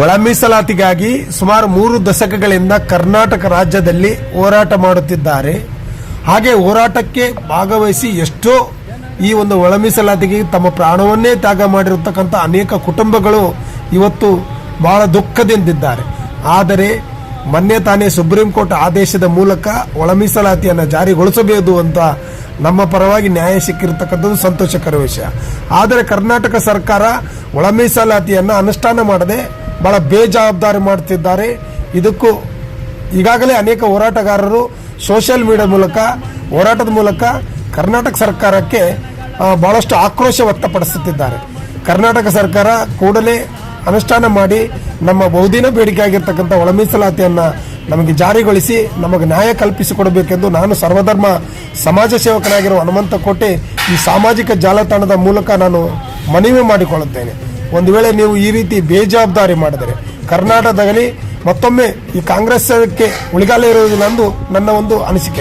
ಒಳ ಮೀಸಲಾತಿಗಾಗಿ ಸುಮಾರು ಮೂರು ದಶಕಗಳಿಂದ ಕರ್ನಾಟಕ ರಾಜ್ಯದಲ್ಲಿ ಹೋರಾಟ ಮಾಡುತ್ತಿದ್ದಾರೆ. ಹಾಗೆ ಹೋರಾಟಕ್ಕೆ ಭಾಗವಹಿಸಿ ಎಷ್ಟೋ ಈ ಒಂದು ಒಳಮೀಸಲಾತಿಗೆ ತಮ್ಮ ಪ್ರಾಣವನ್ನೇ ತ್ಯಾಗ ಮಾಡಿರತಕ್ಕಂಥ ಅನೇಕ ಕುಟುಂಬಗಳು ಇವತ್ತು ಬಹಳ ದುಃಖದಿಂದಿದ್ದಾರೆ. ಆದರೆ ಮೊನ್ನೆ ತಾನೇ ಸುಪ್ರೀಂ ಕೋರ್ಟ್ ಆದೇಶದ ಮೂಲಕ ಒಳಮೀಸಲಾತಿಯನ್ನು ಜಾರಿಗೊಳಿಸಬೇಕು ಅಂತ ನಮ್ಮ ಪರವಾಗಿ ನ್ಯಾಯ ಸಿಕ್ಕಿರತಕ್ಕಂಥದ್ದು ಸಂತೋಷಕರ ವಿಷಯ. ಆದರೆ ಕರ್ನಾಟಕ ಸರ್ಕಾರ ಒಳಮೀಸಲಾತಿಯನ್ನು ಅನುಷ್ಠಾನ ಮಾಡದೆ ಬಹಳ ಬೇಜವಾಬ್ದಾರಿ ಮಾಡುತ್ತಿದ್ದಾರೆ ಇದಕ್ಕೂ ಈಗಾಗಲೇ ಅನೇಕ ಹೋರಾಟಗಾರರು ಸೋಷಿಯಲ್ ಮೀಡಿಯಾ ಮೂಲಕ, ಹೋರಾಟದ ಮೂಲಕ ಕರ್ನಾಟಕ ಸರ್ಕಾರಕ್ಕೆ ಬಹಳಷ್ಟು ಆಕ್ರೋಶ ವ್ಯಕ್ತಪಡಿಸುತ್ತಿದ್ದಾರೆ. ಕರ್ನಾಟಕ ಸರ್ಕಾರ ಕೂಡಲೇ ಅನುಷ್ಠಾನ ಮಾಡಿ ನಮ್ಮ ಬಹುದಿನ ಬೇಡಿಕೆ ಆಗಿರ್ತಕ್ಕಂಥ ಒಳ ಮೀಸಲಾತಿಯನ್ನು ನಮಗೆ ಜಾರಿಗೊಳಿಸಿ ನಮಗೆ ನ್ಯಾಯ ಕಲ್ಪಿಸಿಕೊಡಬೇಕೆಂದು ನಾನು ಸರ್ವಧರ್ಮ ಸಮಾಜ ಸೇವಕನಾಗಿರುವ ಹನುಮಂತ ಕೋಟೆ ಈ ಸಾಮಾಜಿಕ ಜಾಲತಾಣದ ಮೂಲಕ ನಾನು ಮನವಿ ಮಾಡಿಕೊಳ್ಳುತ್ತೇನೆ. ಒಂದು ವೇಳೆ ನೀವು ಈ ರೀತಿ ಬೇಜವಾಬ್ದಾರಿ ಮಾಡಿದರೆ ಕರ್ನಾಟಕದಲ್ಲಿ ಮತ್ತೊಮ್ಮೆ ಈ ಕಾಂಗ್ರೆಸ್ಗೆ ಉಳಿಗಾಲ ಇರುವುದಿಲ್ಲ ಎಂದು ನನ್ನ ಒಂದು ಅನಿಸಿಕೆ.